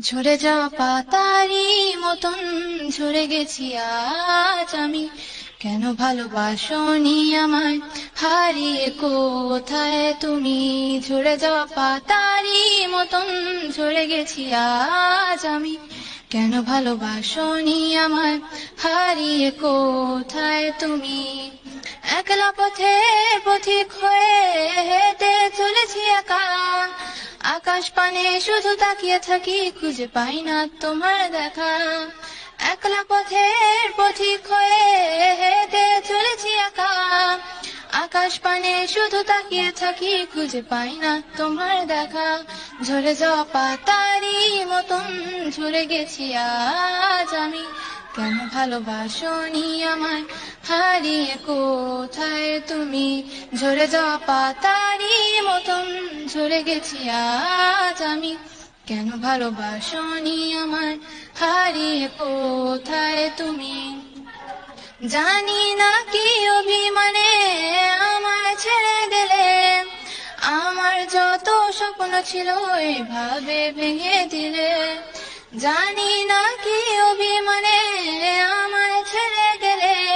ঝরে যাওয়া পাতারি মতন ঝরে গেছি আজ আমি। কেন ভালোবাসনি আমায়? হারিয়ে কোথায় তুমি? ঝরে যাওয়া পাতারি মতন ঝরে গেছি আজ আমি। কেন ভালোবাসনি আমায়? হারিয়ে কোথায় তুমি? একলা পথে পথিক হয়ে আকাশ পানে শুধু তাকিয়ে থাকি, খুঁজে পাই না তোমার দেখা। একলা পথের পথিক হয়ে হেঁটে চলেছি একা। আকাশ পানে শুধু তাকিয়ে থাকি, খুঁজে পাই না তোমার দেখা। ঝরে যাওয়া পাতারি মতন ঝরে গেছি আজ আমি। কেন ভালোবাসনি আমায়? হারিয়ে কোথায় তুমি? ঝরে যাওয়া পাতারি ঝরে গেছি আজ আমি। কেন ভালোবাসনি আমার হারিয়ে কোথায় তুমি? জানি না কি অভিমানে আমায় ছেড়ে গেলে আমার যত স্বপ্ন ছিল এইভাবে ভেঙে দিলে। জানি না কি